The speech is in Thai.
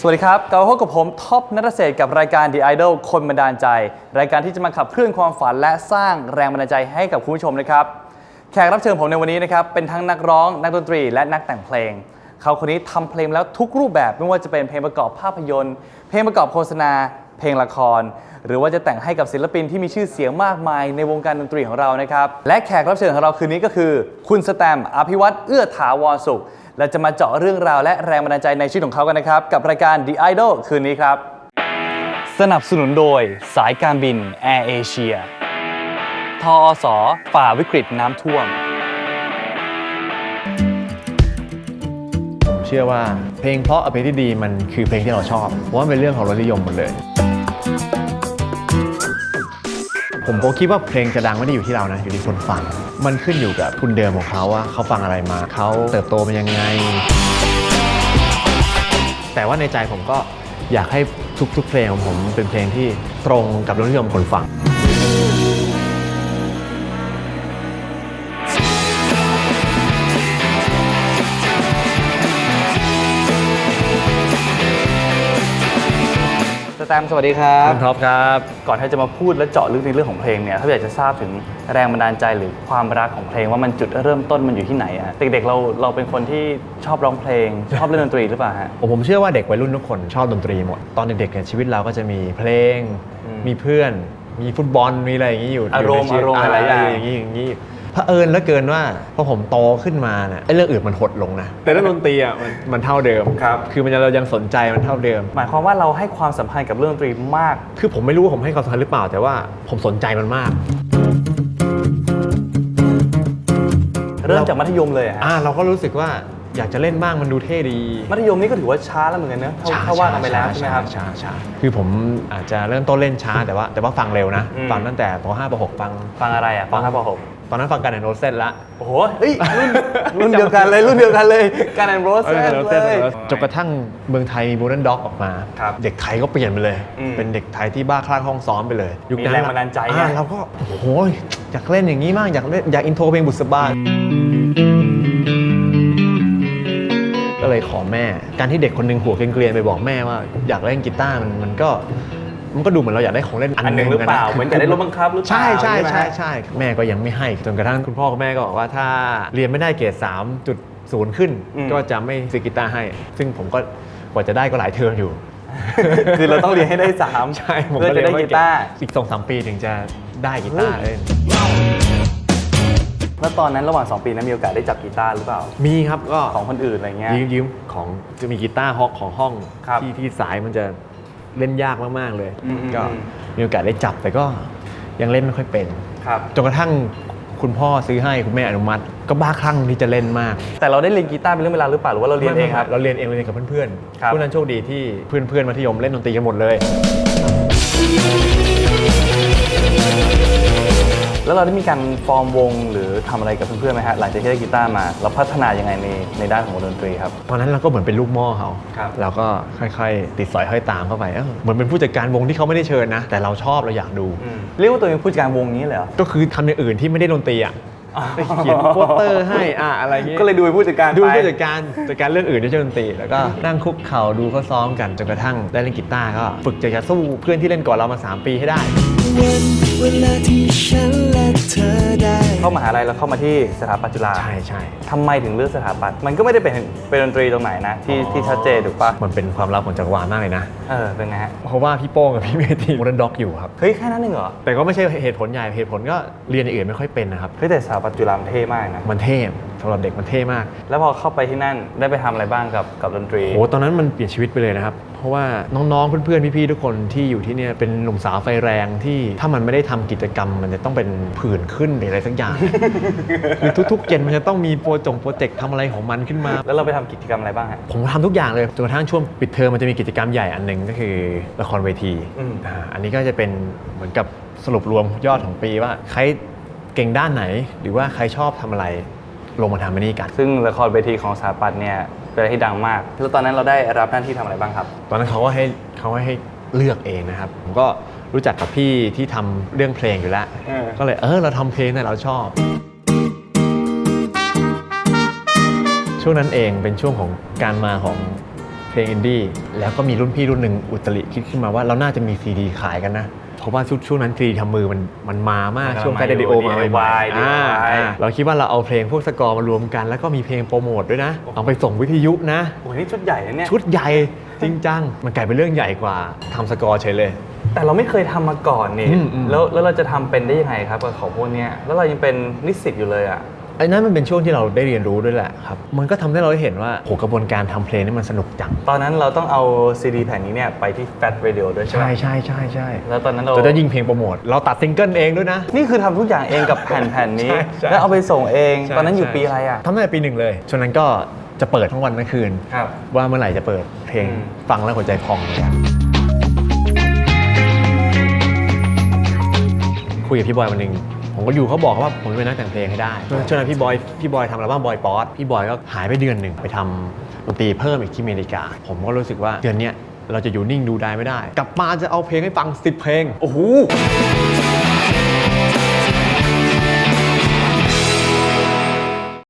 สวัสดีครับกลับมาพบกับผมท็อปนัทเศรษฐกับรายการ The Idol คนบันดาลใจ รายการที่จะมาขับเคลื่อนความฝันและสร้างแรงบันดาลใจให้กับคุณผู้ชมนะครับ แขกรับเชิญผมในวันนี้นะครับ เป็นทั้งนักร้อง นักดนตรี และนักแต่งเพลง เขาคนนี้ทำเพลงแล้วทุกรูปแบบไม่ว่าจะเป็นเพลงประกอบภาพยนตร์ เพลงประกอบโฆษณา เพลงละคร หรือว่าจะแต่งให้กับศิลปินที่มีชื่อเสียงมากมาย ในวงการดนตรีของเรานะครับ และแขกรับเชิญของเราคืนนี้ก็คือ คุณสแตม์อภิวัตเอื้อถาวรสุข และจะมาเจาะเรื่องราวและแรงบันดาลใจในชีวิตของเขากันนะครับ กับรายการ The Idol คืนนี้ครับ สนับสนุนโดยสายการบินแอร์เอเชียทอสฝ่าวิกฤตน้ำท่วม ผมเชื่อว่าเพลงเพราะกับเพลงที่ดีมันคือเพลงที่เราชอบเพราะว่ามันเป็นเรื่องของรสนิยมหมดเลย ผมก็คิดว่าเพลงจะดังไม่ได้อยู่ที่เรานะอยู่ที่คนฟัง มันขึ้นอยู่กับทุนเดิมของเขาว่าเขาฟังอะไรมาเขาเติบโตมายังไง แต่ว่าในใจผมก็อยากให้ทุกๆเพลงของผมเป็นเพลงที่ตรงกับรสนิยมคนฟัง แตมป์สวัสดีครับ คุณท็อปครับ ก่อนที่จะมาพูดและเจาะลึกในเรื่องของเพลงเนี่ยถ้าอยากจะทราบถึงแรงบันดาลใจหรือความรักของเพลงว่ามันจุดเริ่มต้นมันอยู่ที่ไหนอะเด็กๆเราเราเป็นคนที่ชอบร้องเพลง ชอบเล่นดนตรีหรือเปล่าฮะ ผมผมเชื่อว่าเด็กวัยรุ่นทุกคนชอบดนตรีหมด ตอนเด็กๆเนี่ยชีวิตเราก็จะมีเพลง อืมมีเพื่อน มีฟุตบอล มีอะไรอย่างนี้อยู่อารมณ์ยู่ในชีวิตอารมณ์หลายๆอย่าง อย่างนี้อย่างนี้ เผอิญแล้วเกินว่าพอผมโตขึ้นมาเนี่ยไอ้เรื่องอื่นมันหดลงนะแต่เรื่องดนตรีอะมันมันเท่าเดิมครับ คือมันยังเรายังสนใจมันเท่าเดิม หมายความว่าเราให้ความสำคัญกับเรื่องดนตรีมาก คือผมไม่รู้ว่าผมให้ความสำคัญหรือเปล่า แต่ว่าผมสนใจมันมาก เริ่มจากมัธยมเลยอะฮะอ่าเราก็รู้สึกว่าอยากจะเล่นบ้างมันดูเท่ดี มัธยมนี่ก็ถือว่าช้าแล้วเหมือนกันเนอะถ้าถ้าว่ากันไปแล้วใช่ไหมครับ ช้าช้าคือผมอาจจะเริ่มต้นเล่นช้าแต่ว่า แต่ว่าฟังเร็วนะ อืม ฟังตั้งแต่ป .5 ป .6 ฟัง ฟังอะไรอะฟังห้าปหก ตอนนั้นฟังกันแอนโรเซนละโอ้โหเฮ้ยรุ่นรุ่นเดียวกันเลยรุ่นเดียวกันเลยการแอนโรสเออเลยจนกระทั่งเมืองไทยมีบูนันด็อกออกมาครับเด็กไทยก็เปลี่ยนไปเลยอืมเป็นเด็กไทยที่บ้าคลั่งห้องซ้อมไปเลยมีแรงบันดาลใจไงอ่เราก็โอ้โหอยากเล่นอย่างนี้มากอยากเล่นอยากอินโทรเพลงบุษบาก็เลยขอแม่ การที่เด็กคนหนึ่งหัวเกรียนๆไปบอกแม่ว่า อยากเล่นกีตาร์มันมันก็ มันก็ดูเหมือนเราอยากได้ของเล่นอันหนึ่งหรือเปล่าะะเหมือนกับได้รถบังคับหรือเปล่าใช่ใช่ใช่ไหมใช่ใช่แม่ก็ยังไม่ให้จนกระทั่งคุณพ่อกับแม่ก็บอกว่าถ้าเรียนไม่ได้เกรด3.0ขึ้นอืมก็จะไม่ซื้อกีตาร์ให้ ซึ่งผมก็กว่าจะได้ก็หลายเทอมอยู่ คือเราต้องเรียนให้ได้สามใช่ผมเพื่อก็จะได้เรีกียนม่เงตาร์อีกสองสามปีถึงจะได้กีตาร์เฮ้ยเล่นแล้วตอนนั้นระหว่าง 2 ปีนั้นมีโอกาสได้จับกีตาร์หรือเปล่า มีครับก็ของคนอื่นอะไรเงี้ยยืมยืมของจะมีกีตาร์ห้องของห้องครับที่ที่สายมันจะ เล่นยากมากๆเลย อืมอืมก็อืม มีโอกาสได้จับแต่ก็ยังเล่นไม่ค่อยเป็น ครับ จนกระทั่งคุณพ่อซื้อให้คุณแม่อนุมัติ ก็บ้าคลั่งที่จะเล่นมากแต่เราได้เรียนกีตาร์เป็นเรื่องเวลาวหรือเปล่าหรือว่าเราเรียนเองครับ เราเรียนเองเราเรียนกับเพื่อนครับ ๆพวกนั้นโชคดีที่เพื่อนๆมัธยมเล่นดนตรีกันหมดเลย แล้วเราได้มีการฟอร์มวงหรือทำอะไรกับเพื่อนๆไหมฮะหลังจากที่ได้กีตาร์มาเราพัฒนายังไงในในด้านของวงดนตรีครับ ตอนนั้นเราก็เหมือนเป็นลูกหม้อเขาครับเราก็ค่อยๆ ติดสอยห้อยตามเข้าไปเอ้าเหมือนเป็นผู้จัดการวงที่เขาไม่ได้เชิญนะ แต่เราชอบเราอยากดู เรียกว่าตัวเองผู้จัดการวงนี้เลยเหรอ ก็คือทำอย่างอื่นที่ไม่ได้ดนตรีอะ ไปเขียนโปสเตอร์ให้อะอะไรเงี้ยก็เลยดูเป็นผู้จัดการดูไป ผู้จัดการจัดการเรื่องอื่นด้วยเช่นดนตรีแล้วก็นั่งคุกเข่าดูเขาซ้อมกันจนกระทั่งได้เล่นกีตาร์ก็ฝึกจะจะสู้เพื่อนที่เล่นก่อนเรามา3ปีให้ได้ วันเวลาที่ฉันและเธอได้ เข้ามหาลัยแล้วเข้ามาที่สถาปัตย์จุฬาใช่ใช่ทำไมถึงเลือกสถาปัตย์มันก็ไม่ได้เป็นเป็นดนตรีตรงไหนนะ ที่ที่ชัดเจนถูกปะมันเป็นความลับของจักรวาลมากเลยนะ เออเป็นไงฮะเพราะว่าพี่โป้งกับพี่เมธีโมเดิร์นด็อกอยู่ครับ เฮ้ยแค่นั้นเองเหรอแต่ก็ไม่ใช่เหตุผลใหญ่เหตุผลก็เรียนอย่างอื่นไม่ค่อยเป็นนะครับ เฮ้ยแต่สถาปัตย์จุฬามันเท่มากนะ มันเท่สำหรับเด็กมันเท่มาก แล้วพอเข้าไปที่นั่นได้ไปทำอะไรบ้างกับกับดนตรีโอ้ตอนนั้นมันเปลี่ยนชีวิตไปเลยนะครับ เพราะว่าน้องๆ เพื่อนๆ พี่ๆ ทุกคนที่อยู่ที่เนี่ยเป็นหนุ่มสาวไฟแรงที่ถ้ามันไม่ได้ทำกิจกรรม มันจะต้องเป็นผื่นขึ้นหรืออะไรสักอย่างคือทุกๆเย็นมันจะต้องมีโปรจงโปรเจกต์ทำอะไรของมันขึ้นมา แล้วเราไปทำกิจกรรมอะไรบ้างฮะผมทำทุกอย่างเลยจนกระทั่งช่วงปิดเทอมมันจะมีกิจกรรมใหญ่อันหนึ่งก็คือละครเวทีอืมอ่าอันนี้ก็จะเป็นเหมือนกับสรุปรวมยอดของปีว่าใคร เก่งด้านไหน หรือว่าใครชอบทำอะไรลงมาทำอันนี้กัน ซึ่งละครเวทีของสถาปัตย์เนี่ยเป็นอะไรที่ดังมาก แล้วตอนนั้นเราได้รับหน้าที่ทำอะไรบ้างครับ ตอนนั้นเขาก็ให้เขาให้เลือกเองนะครับ ผมก็รู้จักกับพี่ที่ทำเรื่องเพลงอยู่แล้ว เออ ก็เลยเออเราทำเพลงเนี่ยเราชอบ ช่วงนั้นเองเป็นช่วงของการมาของเพ ลงอินดี้แล้วก็มีรุ่นพี่รุ่นหนึ่งอุตริคิดขึ้นมาว่าเราน่าจะมีซีดีขายกันนะ เพราะว่าช่วงช่วงนั้นซีดีทำมือมันมันมามากมันกำลังช่วงแฟมาเดอยู่ดิโอมาใหม่ DIY ๆอ่าอ่าเราคิดว่าเราเอาเพลงพวกสกอร์มารวมกัน แล้วก็มีเพลงโปรโมทด้วยนะเอาไปส่งวิทยุนะโอ้ยนี่ชุดใหญ่นะเนี่ยชุดใหญ่จริงจังมันกลายเป็นเรื่องใหญ่กว่าทำสกอร์เฉยเลยแต่เราไม่เคยทำมาก่อนนี่อืมอืมแล้วแล้วเราจะทำเป็นได้ยังไงครับกับของพวกเนี้ยแล้วเรายังเป็นนิสิตอยู่เลยอะ ไอ้นั้นมันเป็นช่วงที่เราได้เรียนรู้ด้วยแหละครับ มันก็ทำให้เราได้เห็นว่าโหกระบวนการทำเพลงนี่มันสนุกจัง ตอนนั้นเราต้องเอาซีดีแผ่นนี้เนี่ยไปที่ Fat Radio ด้วยใช่ไหมใช่ใช่ใช่ใช่แล้วตอนนั้นเราจะได้ยิงเพลงโปรโมท เราตัดซิงเกิลเองด้วยนะ นี่คือทำทุกอย่างเองกับแผ่นแผ่นนี้ใช่ใช่แล้วเอาไปส่งเองใช่ตอนนั้นอยู่ใช่ปีอะไรอะทำตั้งแต่ปีหนึ่งเลยช่วงนั้นก็จะเปิดทั้งวันทั้งคืนครับว่าเมื่อไหร่จะเปิดเพลงอืมฟังแล้วหัวใจพองเลยอะคุยกับพี่บอยวันหนึ่ง ผมก็อยู่เขาบอกว่าผมจะเป็นนักแต่งเพลงให้ได้ช่วงนั้นพี่บอยพี่บอยทำอัลบั้มบอยป๊อตพี่บอยก็หายไปเดือนหนึ่งไปทำดนตรีเพิ่มอีกที่อเมริกา ผมก็รู้สึกว่าเดือนเนี้ยเราจะอยู่นิ่งดูได้ไม่ได้ กลับมาจะเอาเพลงให้ฟัง 10 เพลงโอ้โห